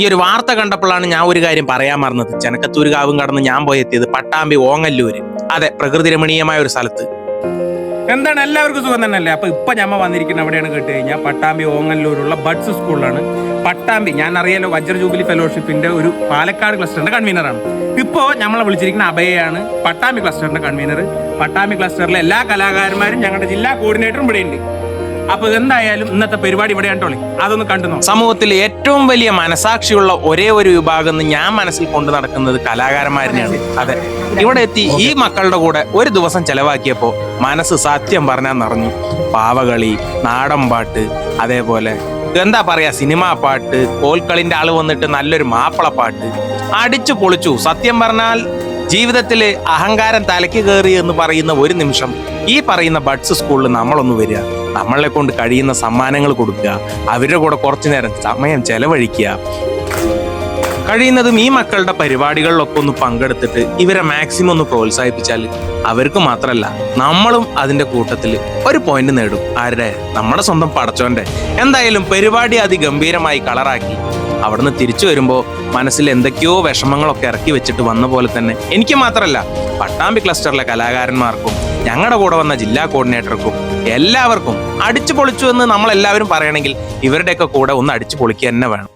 ഈ ഒരു വാർത്ത കണ്ടപ്പോഴാണ് ഞാൻ ഒരു കാര്യം പറയാൻ മറന്നത്. ചെനക്കത്തൂരുകാവും കടന്ന് ഞാൻ പോയി എത്തിയത് പട്ടാമ്പി ഓങ്ങല്ലൂര്. അതെ പ്രകൃതി രമണീയമായ ഒരു സ്ഥലത്ത്. എന്താണ്? എല്ലാവർക്കും സുഖം തന്നെയല്ലേ? അപ്പൊ ഇപ്പൊ ഞമ്മ വന്നിരിക്കുന്ന എവിടെയാണ് കേട്ട് കഴിഞ്ഞാൽ പട്ടാമ്പി ഓങ്ങല്ലൂരുള്ള ബഡ്സ് സ്കൂളിലാണ്. പട്ടാമ്പി ഞാൻ അറിയാലോ വജ്ര ജൂബിലി ഫെലോഷിപ്പിന്റെ ഒരു പാലക്കാട് ക്ലസ്റ്ററിന്റെ കൺവീനറാണ് ഇപ്പോ നമ്മളെ വിളിച്ചിരിക്കുന്ന അഭയയാണ് പട്ടാമ്പി ക്ലസ്റ്ററിന്റെ കൺവീനർ പട്ടാമ്പി ക്ലസ്റ്ററിലെ എല്ലാ കലാകാരന്മാരും ഞങ്ങളുടെ ജില്ലാ കോർഡിനേറ്ററും ഇവിടെ ഉണ്ട് അപ്പൊ എന്തായാലും ഇന്നത്തെ പരിപാടി ഇവിടെ കണ്ടോളി. അതൊന്ന് കണ്ടു സമൂഹത്തിൽ ഏറ്റവും വലിയ മനസാക്ഷിയുള്ള ഒരേ ഒരു വിഭാഗം എന്ന് ഞാൻ മനസ്സിൽ കൊണ്ടു നടക്കുന്നത് കലാകാരന്മാരെയാണ് അതെ. ഇവിടെ എത്തി ഈ മക്കളുടെ കൂടെ ഒരു ദിവസം ചെലവാക്കിയപ്പോൾ മനസ്സ് സത്യം പറഞ്ഞാൽ നിറഞ്ഞു. പാവകളി നാടൻ പാട്ട് അതേപോലെ എന്താ പറയാ സിനിമാ പാട്ട് കോൽക്കളിന്റെ ആൾ വന്നിട്ട് നല്ലൊരു മാപ്പിളപ്പാട്ട് അടിച്ചു പൊളിച്ചു. സത്യം പറഞ്ഞാൽ ജീവിതത്തിൽ അഹങ്കാരം തലയ്ക്ക് കയറി എന്ന് പറയുന്ന ഒരു നിമിഷം ഈ പറയുന്ന ബഡ്സ് സ്കൂളിൽ നമ്മളൊന്ന് വരിക. നമ്മളെ കൊണ്ട് കഴിയുന്ന സമ്മാനങ്ങൾ കൊടുക്കുക അവരുടെ കൂടെ കുറച്ചു നേരം സമയം ചെലവഴിക്കുക. കഴിയുന്നതും ഈ മക്കളുടെ പരിപാടികളിലൊക്കെ ഒന്ന് പങ്കെടുത്തിട്ട് ഇവരെ മാക്സിമം ഒന്ന് പ്രോത്സാഹിപ്പിച്ചാൽ അവർക്ക് മാത്രമല്ല നമ്മളും അതിന്റെ കൂട്ടത്തിൽ ഒരു പോയിന്റ് നേടും. ആരുടെ? നമ്മുടെ സ്വന്തം പടച്ചോന്റെ. എന്തായാലും പരിപാടി അതിഗംഭീരമായി കളറാക്കി. അവിടുന്ന് തിരിച്ചു വരുമ്പോൾ മനസ്സിൽ എന്തൊക്കെയോ വിഷമങ്ങളൊക്കെ ഇറക്കി വെച്ചിട്ട് വന്ന പോലെ തന്നെ. എനിക്ക് മാത്രമല്ല പട്ടാമ്പി ക്ലസ്റ്ററിലെ കലാകാരന്മാർക്കും ഞങ്ങളുടെ കൂടെ വന്ന ജില്ലാ കോർഡിനേറ്റർക്കും എല്ലാവർക്കും അടിച്ചു പൊളിച്ചു എന്ന് നമ്മളെല്ലാവരും പറയണമെങ്കിൽ ഇവരുടെയൊക്കെ കൂടെ ഒന്ന് അടിച്ചു പൊളിക്കുക തന്നെ വേണം.